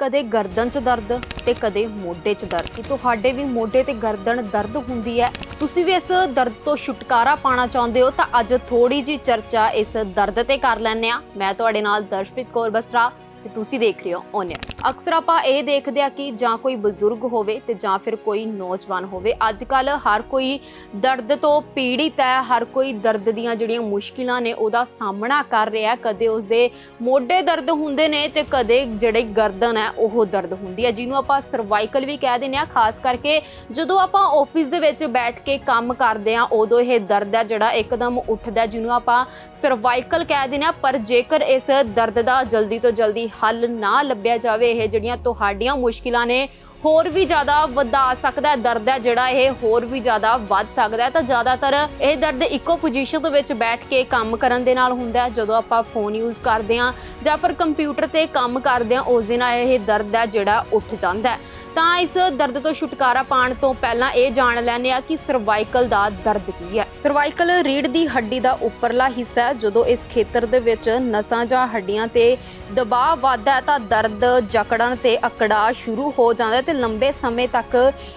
ਕਦੇ ਗਰਦਨ 'ਚ ਦਰਦ ਤੇ ਕਦੇ ਮੋਢੇ 'ਚ ਦਰਦ। ਕੀ ਤੁਹਾਡੇ ਵੀ ਮੋਢੇ ਤੇ ਗਰਦਨ ਦਰਦ ਹੁੰਦੀ ਹੈ? ਤੁਸੀਂ ਵੀ ਇਸ ਦਰਦ ਤੋਂ ਛੁਟਕਾਰਾ ਪਾਣਾ ਚਾਹੁੰਦੇ ਹੋ ਤਾਂ ਅੱਜ ਥੋੜੀ ਜੀ ਚਰਚਾ ਇਸ ਦਰਦ ਤੇ ਕਰ ਲੈਂਦੇ ਆ ਮੈਂ ਤੁਹਾਡੇ ਨਾਲ ਦਰਸ਼ਪ੍ਰੀਤ ਕੌਰ ਬਸਰਾ ਤੇ ਤੁਸੀਂ ਦੇਖ ਰਹੇ ਹੋ ਔਨ ਅਕਸਰ ਆਪਾਂ ਇਹ ਦੇਖਦੇ ਆ ਕਿ ਜਾਂ ਕੋਈ ਬਜ਼ੁਰਗ ਹੋਵੇ ਤੇ ਜਾਂ ਫਿਰ ਕੋਈ ਨੌਜਵਾਨ ਹੋਵੇ ਅੱਜ ਕੱਲ ਹਰ ਕੋਈ ਦਰਦ ਤੋਂ ਪੀੜਿਤ ਹੈ, ਹਰ ਕੋਈ ਦਰਦ ਦੀਆਂ ਜਿਹੜੀਆਂ ਮੁਸ਼ਕਿਲਾਂ ਨੇ ਉਹਦਾ ਸਾਹਮਣਾ ਕਰ ਰਿਹਾ ਕਦੇ ਉਸਦੇ ਮੋਢੇ ਦਰਦ ਹੁੰਦੇ ਨੇ ਤੇ ਕਦੇ ਜਿਹੜੇ ਗਰਦਨ ਹੈ, ਉਹ ਦਰਦ ਹੁੰਦੀ ਹੈ। ਜਿਹਨੂੰ ਆਪਾਂ ਸਰਵਾਈਕਲ ਵੀ ਕਹਿ ਦਿੰਦੇ ਆ ਖਾਸ ਕਰਕੇ ਜਦੋਂ ਆਪਾਂ ਆਫਿਸ ਦੇ ਵਿੱਚ ਬੈਠ ਕੇ ਕੰਮ ਕਰਦੇ ਆ ਉਦੋਂ ਇਹ ਦਰਦ ਹੈ ਜਿਹੜਾ ਇੱਕਦਮ ਉੱਠਦਾ ਜਿਹਨੂੰ ਆਪਾਂ ਸਰਵਾਈਕਲ ਕਹਿ ਦਿੰਦੇ ਆ ਪਰ ਜੇਕਰ ਇਸ ਦਰਦ ਦਾ ਜਲਦੀ ਤੋਂ ਜਲਦੀ ਹੱਲ ਨਾ ਲੱਭਿਆ ਜਾਵੇ ਇਹ ਜਿਹੜੀਆਂ ਤੁਹਾਡੀਆਂ ਮੁਸ਼ਕਿਲਾਂ ਨੇ ਹੋਰ ਵੀ ਜ਼ਿਆਦਾ ਵਧਾ ਸਕਦਾ ਹੈ, ਦਰਦ ਹੈ ਜਿਹੜਾ ਇਹ, ਹੋਰ ਵੀ ਜ਼ਿਆਦਾ ਵੱਧ ਸਕਦਾ ਹੈ। ਤਾਂ ਜ਼ਿਆਦਾਤਰ ਇਹ ਦਰਦ ਇੱਕੋ ਪੋਜੀਸ਼ਨ ਦੇ ਵਿੱਚ ਬੈਠ ਕੇ ਕੰਮ ਕਰਨ ਦੇ ਨਾਲ ਹੁੰਦਾ ਹੈ। ਜਦੋਂ ਆਪਾਂ ਫੋਨ ਯੂਜ਼ ਕਰਦੇ ਹਾਂ ਜਾਂ ਫਿਰ ਕੰਪਿਊਟਰ ਤੇ ਕੰਮ ਕਰਦੇ ਹਾਂ, ਉਸ ਦੇ ਇਹ ਦਰਦ ਹੈ ਜਿਹੜਾ ਉੱਠ ਜਾਂਦਾ ਹੈ। ਤਾਂ ਇਸ ਦਰਦ ਤੋਂ ਛੁਟਕਾਰਾ ਪਾਉਣ ਤੋਂ ਪਹਿਲਾਂ ਇਹ ਜਾਣ ਲੈਂਦੇ ਆ ਕਿ ਸਰਵਾਈਕਲ ਦਾ ਦਰਦ ਕੀ ਹੈ। ਸਰਵਾਈਕਲ ਰੀੜ ਦੀ ਹੱਡੀ ਦਾ ਉੱਪਰਲਾ ਹਿੱਸਾ ਹੈ। ਜਦੋਂ ਇਸ ਖੇਤਰ ਦੇ ਵਿੱਚ ਨਸਾਂ ਜਾਂ ਹੱਡੀਆਂ ਤੇ ਦਬਾਅ ਵੱਧਦਾ ਤਾਂ ਦਰਦ ਜਕੜਨ ਤੇ ਅਕੜਾ ਸ਼ੁਰੂ ਹੋ ਜਾਂਦਾ ਹੈ ਤੇ ਲੰਬੇ ਸਮੇਂ ਤੱਕ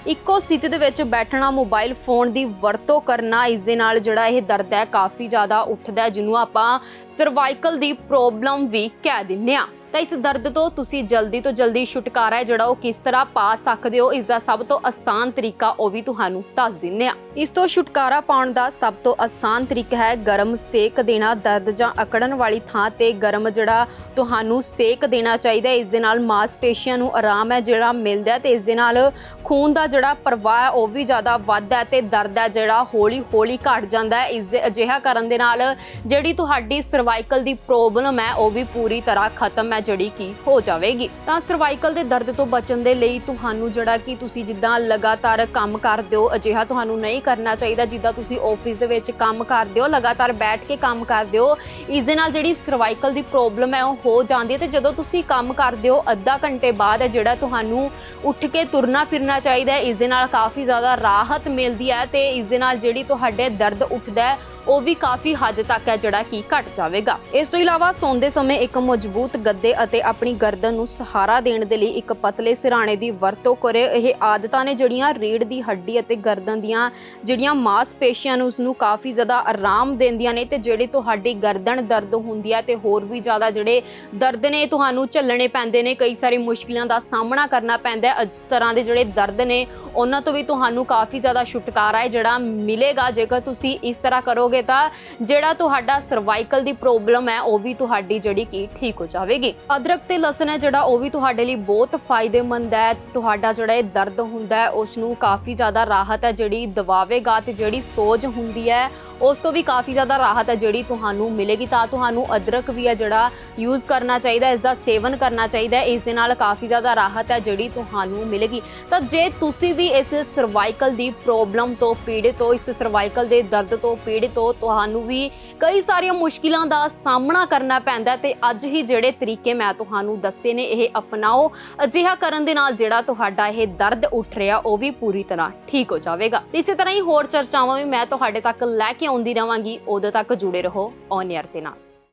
ਇੱਕੋ ਸਥਿਤੀ ਦੇ ਵਿੱਚ ਬੈਠਣਾ ਮੋਬਾਈਲ ਫੋਨ ਦੀ ਵਰਤੋਂ ਕਰਨਾ, ਇਸ ਦੇ ਨਾਲ ਜਿਹੜਾ ਇਹ ਦਰਦ ਹੈ ਕਾਫੀ ਜ਼ਿਆਦਾ ਉੱਠਦਾ ਜਿਹਨੂੰ ਆਪਾਂ ਸਰਵਾਈਕਲ ਦੀ ਪ੍ਰੋਬਲਮ ਵੀ ਕਹਿ ਦਿੰਦੇ ਆ ਤਾਂ ਇਸ ਦਰਦ ਤੋਂ ਤੁਸੀਂ ਜਲਦੀ ਤੋਂ ਜਲਦੀ ਛੁਟਕਾਰਾ ਹੈ ਜਿਹੜਾ ਉਹ ਕਿਸ ਤਰ੍ਹਾਂ ਪਾ ਸਕਦੇ ਹੋ? ਇਸ ਦਾ ਸਭ ਤੋਂ ਆਸਾਨ ਤਰੀਕਾ ਉਹ ਵੀ ਤੁਹਾਨੂੰ ਦੱਸ ਦਿੰਨੇ ਆ ਇਸ ਤੋਂ ਛੁਟਕਾਰਾ ਪਾਉਣ ਦਾ ਸਭ ਤੋਂ ਆਸਾਨ ਤਰੀਕਾ ਹੈ ਗਰਮ ਸੇਕ ਦੇਣਾ, ਦਰਦ ਜਾਂ ਅਕੜਨ ਵਾਲੀ ਥਾਂ ਤੇ ਗਰਮ ਜਿਹੜਾ ਤੁਹਾਨੂੰ ਸੇਕ ਦੇਣਾ ਚਾਹੀਦਾ ਹੈ। ਇਸ ਦੇ ਨਾਲ ਮਾਸਪੇਸ਼ੀਆਂ ਨੂੰ ਆਰਾਮ ਹੈ ਜਿਹੜਾ ਮਿਲਦਾ ਤੇ ਇਸ ਦੇ ਨਾਲ ਖੂਨ ਦਾ ਜਿਹੜਾ ਪ੍ਰਵਾਹ ਉਹ ਵੀ ਜ਼ਿਆਦਾ ਵੱਧਦਾ ਹੈ ਤੇ ਦਰਦ ਹੈ ਜਿਹੜਾ ਹੌਲੀ ਹੌਲੀ ਘਟ ਜਾਂਦਾ ਹੈ। ਇਸ ਦੇ ਅਜਿਹਾ ਕਰਨ ਦੇ ਨਾਲ ਜਿਹੜੀ ਤੁਹਾਡੀ ਸਰਵਾਈਕਲ ਦੀ ਪ੍ਰੋਬਲਮ ਹੈ, ਉਹ ਵੀ ਪੂਰੀ ਤਰ੍ਹਾਂ ਖਤਮ ਹੈ, ਜਿਹੜੀ ਕੀ ਹੋ ਜਾਵੇਗੀ। ਤਾਂ ਸਰਵਾਈਕਲ ਦੇ ਦਰਦ ਤੋਂ ਬਚਣ ਦੇ ਲਈ ਤੁਹਾਨੂੰ ਜਿਹੜਾ ਕਿ ਤੁਸੀਂ ਜਿੱਦਾਂ ਲਗਾਤਾਰ ਕੰਮ ਕਰਦੇ ਹੋ, ਅਜਿਹਾ ਤੁਹਾਨੂੰ ਨਹੀਂ ਕਰਨਾ ਚਾਹੀਦਾ, ਜਿੱਦਾਂ ਤੁਸੀਂ ਆਫਿਸ ਦੇ ਵਿੱਚ ਕੰਮ ਕਰਦੇ ਹੋ, ਲਗਾਤਾਰ ਬੈਠ ਕੇ ਕੰਮ ਕਰਦੇ ਹੋ, ਇਸ ਦੇ ਨਾਲ ਜਿਹੜੀ ਸਰਵਾਈਕਲ ਦੀ ਪ੍ਰੋਬਲਮ ਹੈ, ਉਹ ਹੋ ਜਾਂਦੀ ਹੈ ਤੇ ਜਦੋਂ ਤੁਸੀਂ ਕੰਮ ਕਰਦੇ ਹੋ, ਅੱਧਾ ਘੰਟੇ ਬਾਅਦ ਹੈ ਜਿਹੜਾ ਤੁਹਾਨੂੰ ਉੱਠ ਕੇ ਤੁਰਨਾ ਫਿਰਨਾ ਚਾਹੀਦਾ ਹੈ। ਇਸ ਦੇ ਨਾਲ ਕਾਫੀ ਜ਼ਿਆਦਾ ਰਾਹਤ ਮਿਲਦੀ ਹੈ ਤੇ ਇਸ ਦੇ ਨਾਲ ਜਿਹੜੀ ਤੁਹਾਡੇ ਦਰਦ ਉੱਠਦਾ ਹੈ ਉਹ ਵੀ ਕਾਫੀ ਹੱਦ ਤੱਕ ਹੈ ਜਿਹੜਾ ਕਿ ਘਟ ਜਾਵੇਗਾ। ਇਸ ਤੋਂ ਇਲਾਵਾ ਸੌਂਦੇ ਸਮੇਂ ਇੱਕ ਮਜ਼ਬੂਤ ਗੱਦੇ ਅਤੇ ਆਪਣੀ ਗਰਦਨ ਨੂੰ ਸਹਾਰਾ ਦੇਣ ਦੇ ਲਈ ਇੱਕ ਪਤਲੇ ਸਿਰਾਣੇ ਦੀ ਵਰਤੋਂ ਕਰੇ। ਇਹ ਆਦਤਾਂ ਨੇ ਜਿਹੜੀਆਂ ਰੀੜ ਦੀ ਹੱਡੀ ਅਤੇ ਗਰਦਨ ਦੀਆਂ ਜਿਹੜੀਆਂ ਮਾਸਪੇਸ਼ੀਆਂ ਨੂੰ ਉਸ ਨੂੰ ਕਾਫੀ ਜ਼ਿਆਦਾ ਆਰਾਮ ਦਿੰਦੀਆਂ ਨੇ ਤੇ ਜਿਹੜੀ ਤੁਹਾਡੀ ਗਰਦਨ ਦਰਦ ਹੁੰਦੀ ਹੈ ਤੇ ਹੋਰ ਵੀ ਜ਼ਿਆਦਾ ਜਿਹੜੇ ਦਰਦ ਨੇ ਤੁਹਾਨੂੰ ਝੱਲਣੇ ਪੈਂਦੇ ਨੇ, ਕਈ ਸਾਰੀ ਮੁਸ਼ਕਿਲਾਂ ਦਾ ਸਾਹਮਣਾ ਕਰਨਾ ਪੈਂਦਾ ਹੈ। ਇਸ ਤਰ੍ਹਾਂ ਦੇ ਜਿਹੜੇ ਦਰਦ ਨੇ ਉਹਨਾਂ ਤੋਂ ਵੀ ਤੁਹਾਨੂੰ ਕਾਫੀ ਜ਼ਿਆਦਾ ਛੁਟਕਾਰਾ ਹੈ ਜਿਹੜਾ ਮਿਲੇਗਾ। ਜੇਕਰ ਤੁਸੀਂ ਇਸ ਤਰ੍ਹਾਂ ਕਰੋਗੇ ਤਾਂ ਜਿਹੜਾ ਤੁਹਾਡਾ ਸਰਵਾਈਕਲ ਦੀ ਪ੍ਰੋਬਲਮ ਹੈ ਉਹ ਵੀ ਤੁਹਾਡੀ ਜਿਹੜੀ ਕਿ ਠੀਕ ਹੋ ਜਾਵੇਗੀ। ਅਦਰਕ ਤੇ ਲਸਣ ਹੈ ਜਿਹੜਾ ਉਹ ਵੀ ਤੁਹਾਡੇ ਲਈ ਬਹੁਤ ਫਾਇਦੇਮੰਦ ਹੈ। ਤੁਹਾਡਾ ਜਿਹੜਾ ਇਹ ਦਰਦ ਹੁੰਦਾ ਹੈ ਉਸ ਨੂੰ ਕਾਫੀ ਜ਼ਿਆਦਾ ਰਾਹਤ ਹੈ ਜਿਹੜੀ ਦਵਾਵੇਗਾ ਤੇ ਜਿਹੜੀ ਸੋਜ ਹੁੰਦੀ ਹੈ ਉਸ ਤੋਂ ਵੀ ਕਾਫੀ ਜ਼ਿਆਦਾ ਰਾਹਤ ਹੈ ਜਿਹੜੀ ਤੁਹਾਨੂੰ ਮਿਲੇਗੀ। ਤਾਂ ਤੁਹਾਨੂੰ ਅਦਰਕ ਵੀ ਹੈ ਜਿਹੜਾ ਯੂਜ਼ ਕਰਨਾ ਚਾਹੀਦਾ ਹੈ, ਇਸ ਦਾ ਸੇਵਨ ਕਰਨਾ ਚਾਹੀਦਾ ਇਸ ਦੇ ਨਾਲ ਕਾਫੀ ਜ਼ਿਆਦਾ ਰਾਹਤ ਹੈ ਜਿਹੜੀ ਤੁਹਾਨੂੰ ਮਿਲੇਗੀ। ਤਾਂ ਜੇ ਤੁਸੀਂ ਵੀ ਇਸ ਸਰਵਾਈਕਲ ਦੀ ਪ੍ਰੋਬਲਮ ਤੋਂ ਪੀੜਿਤ ਹੋ, ਇਸ ਸਰਵਾਈਕਲ ਦੇ ਦਰਦ ਤੋਂ ਪੀੜਿਤ ਹੋ, ਤੁਹਾਨੂੰ ਵੀ ਕਈ ਸਾਰੀਆਂ ਮੁਸ਼ਕਿਲਾਂ ਦਾ ਸਾਹਮਣਾ ਕਰਨਾ ਪੈਂਦਾ ਤੇ ਅੱਜ ਹੀ ਜਿਹੜੇ ਤਰੀਕੇ ਮੈਂ ਤੁਹਾਨੂੰ ਦੱਸੇ ਨੇ, ਇਹ ਅਪਣਾਓ। ਅਜਿਹਾ ਕਰਨ ਦੇ ਨਾਲ ਜਿਹੜਾ ਤੁਹਾਡਾ ਇਹ ਦਰਦ ਉੱਠ ਰਿਹਾ, ਉਹ ਵੀ ਪੂਰੀ ਤਰ੍ਹਾਂ ਠੀਕ ਹੋ ਜਾਵੇਗਾ। ਇਸੇ ਤਰ੍ਹਾਂ ਹੀ ਹੋਰ ਚਰਚਾਵਾਂ ਵੀ ਮੈਂ ਤੁਹਾਡੇ ਤੱਕ ਲੈ ਕੇ ਆਉਂਦੀ ਰਵਾਂਗੀ ਉਦੋਂ ਤੱਕ ਜੁੜੇ ਰਹੋ ਔਨ 에ਅਰ ਦੇ ਨਾਲ।